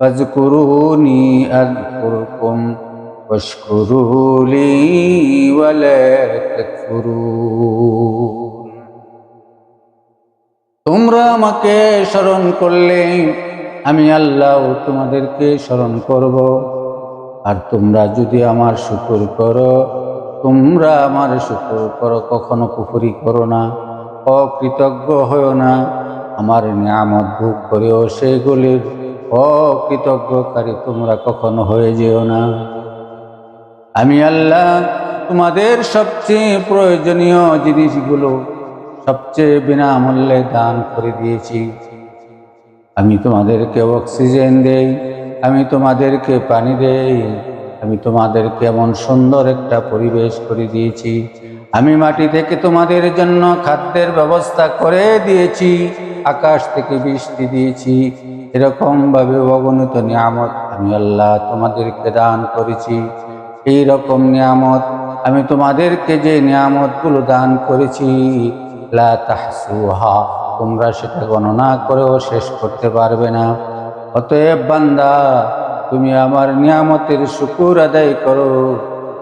فاذكروني أذكركم واشكروا لي ولا تكفرون তোমরা আমাকে স্মরণ করলে আমি আল্লাহ তোমাদেরকে স্মরণ করব আর তোমরা যদি আমার শুকুর করো তোমরা আমার শুকুর করো কখনো কুফুরি করো না অকৃতজ্ঞ হও না আমার নিয়ামত ভোগ করেও সেগুলির অকৃতজ্ঞকারী তোমরা কখনো হয়ে যেও না। আমি আল্লাহ, তোমাদের সবচেয়ে প্রয়োজনীয় জিনিসগুলো সবচেয়ে বিনামূল্যে দান করে দিয়েছি। আমি তোমাদেরকে অক্সিজেন দেই, আমি তোমাদেরকে পানি দেই, আমি তোমাদেরকে এমন সুন্দর একটা পরিবেশ করে দিয়েছি আমি মাটি থেকে তোমাদের জন্য খাদ্যের ব্যবস্থা করে দিয়েছি, আকাশ থেকে বৃষ্টি দিয়েছি। এরকম ভাবে অগণিত নিয়ামত আমি আল্লাহ তোমাদেরকে দান করেছি। এই রকম নিয়ামত আমি তোমাদেরকে যে নিয়ামতগুলো দান করেছি তোমরা সেটা গণনা করেও শেষ করতে পারবে না। অতএব বান্দা, তুমি আমার নিয়ামতের শুকুর আদায় করো,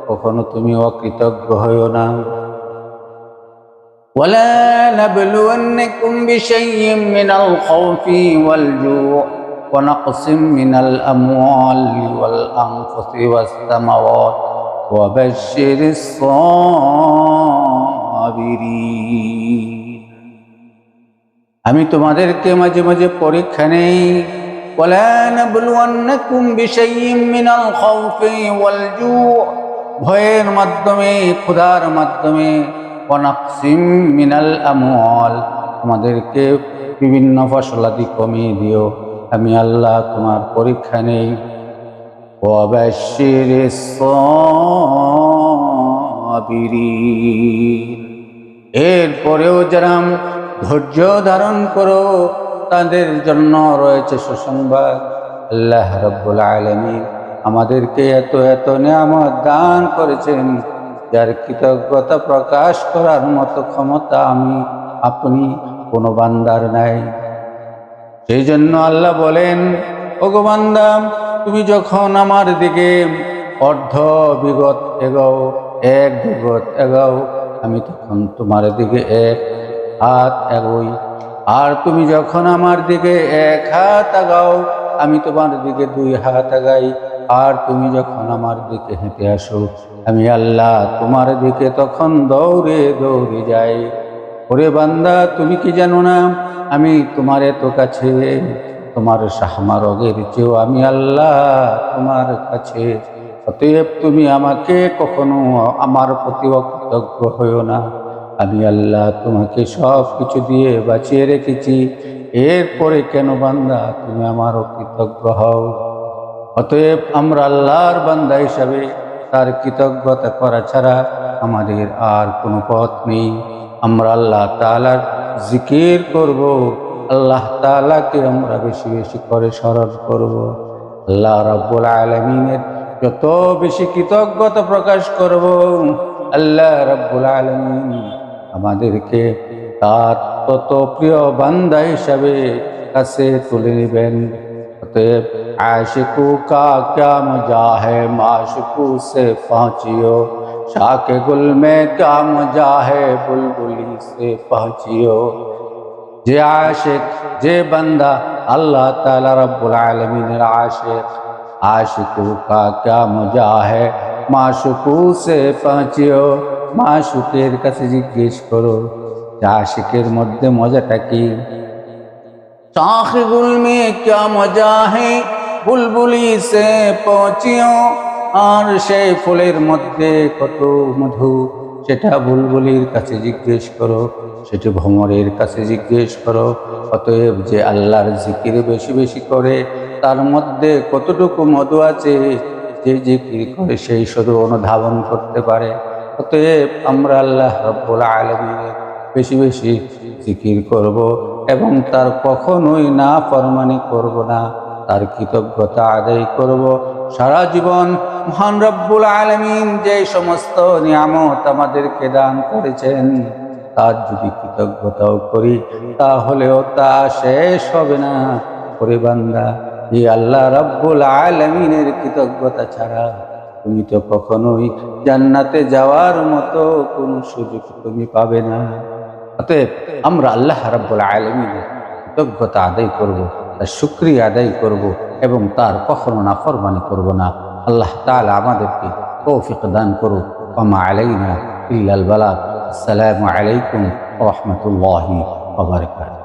কখনো তুমি অকৃতজ্ঞ হইও না। ولا نبلونكم بشيء من الخوف والجوع ونقص من الأموال والأنفس والثمرات وبشر الصابرين আমি তোমাদেরকে মাঝে মাঝে পরীক্ষা নেই ولا نبلونكم بشيء من الخوف والجوع ভয়ের মাধ্যমে ক্ষুধার মাধ্যমে অনাকসিম মিনাল আমল আমাদেরকে বিভিন্ন ফসলাদি কমিয়ে দিও। আমি আল্লাহ তোমার পরীক্ষা নেই। অবশ্যের এরপরেও যারা ধৈর্য ধারণ করো, তাদের জন্য রয়েছে সুসংবাদ। আল্লাহ রব্বুল আলমী আমাদেরকে এত এত নিয়ামত দান করেছেন। যার কৃতজ্ঞতা প্রকাশ করার মতো ক্ষমতা আমি, আপনি কোনো বান্দার নাই। সেই জন্য আল্লাহ বলেন, ওগো বান্দা, তুমি যখন আমার দিকে অর্ধ বিগত এগাও, এক বিগত এগাও, আমি তখন তোমার দিকে এক হাত এগোই। আর তুমি যখন আমার দিকে এক হাত আগাও আমি তোমার দিকে দুই হাত আগাই, আর তুমি যখন আমার দিকে হেঁটে আসো, আমি আল্লাহ তোমার দিকে তখন দৌড়ে দৌড়ে যাই। ওরে বান্দা, তুমি কি জানো না? আমি তোমার এত কাছে, তোমার সাহমারগের চেয়েও আমি আল্লাহ তোমার কাছে। অতএব তুমি আমাকে কখনো আমার প্রতি অকৃতজ্ঞ হইও না। আমি আল্লাহ তোমাকে সব কিছু দিয়ে বাঁচিয়ে রেখেছি। এরপরে কেন বান্দা, তুমি আমার কৃতজ্ঞ হও। অতএব আমরা আল্লাহর বান্দা হিসাবে তার কৃতজ্ঞতা করা ছাড়া আমাদের আর কোনো পথ নেই। আমরা আল্লাহ তালার জিকির করব, আল্লাহ তালাকে আমরা বেশি বেশি করে স্মরণ করব। আল্লাহ রাব্বুল আলমিনের যত বেশি কৃতজ্ঞতা প্রকাশ করব, আল্লাহ রাব্বুল আলমিন আমাদেরকে তার তত প্রিয় বান্দা হিসাবে কাছে তুলে নেবেন অতএব आशिकू का क्या मजा है माशकू से पहुँचियो शाके गुल में क्या मजा है बुलबुली से पहुँचियो যে আশেক যে বান্দা আল্লাহ তালা রব্বুল আলমিনের আশেক আশিকু কা ক্যা মজা হে মাশুকু সে মা শুকের কাছে জিজ্ঞেস করো চা শিখের মধ্যে মজাটা কি? সাহিবুল মে ক্যা মজা হে? বুলবুলি সে পচিও আর সে ফুলের মধ্যে কত মধু? সেটা বুলবুলির কাছে জিজ্ঞেস করো, সেটি ভ্রমরের কাছে জিজ্ঞেস করো, অতএব যে আল্লাহর জিকির বেশি বেশি করে, তার মধ্যে কতটুকু মধু আছে? যে জিকির করে সেই শুধু অনুধাবন করতে পারে। অতএব আমরা আল্লাহ রব্বুল আলমীর বেশি বেশি জিকির করব এবং তার কখনোই না ফরমানি করব না। তার কৃতজ্ঞতা আদায় করব। সারা জীবন মহান রব্বুল আলমিন যে সমস্ত নিয়ামত আমাদেরকে দান করেছেন, তার যদি কৃতজ্ঞতাও করি, তাহলেও তা শেষ হবে না। করে বান্দা এই আল্লাহ রব্বুল আলমিনের কৃতজ্ঞতা ছাড়া তুমি তো কখনোই জান্নাতে যাওয়ার মতো কোনো সুযোগ তুমি পাবে না। অতএব আমরা আল্লাহ রব্বুল আলমিনের কৃতজ্ঞতা আদায় করব, তার শুক্রিয়া আদায় করব এবং তার কখনো নাফরমানি করব না। আল্লাহ তাআলা আমাদেরকে তৌফিক দান করুক। ওমা আলাইনা ইল্লাল বালাগ আসসালামু আলাইকুম রাহমাতুল্লাহি ওয়া বারাকাতুহু।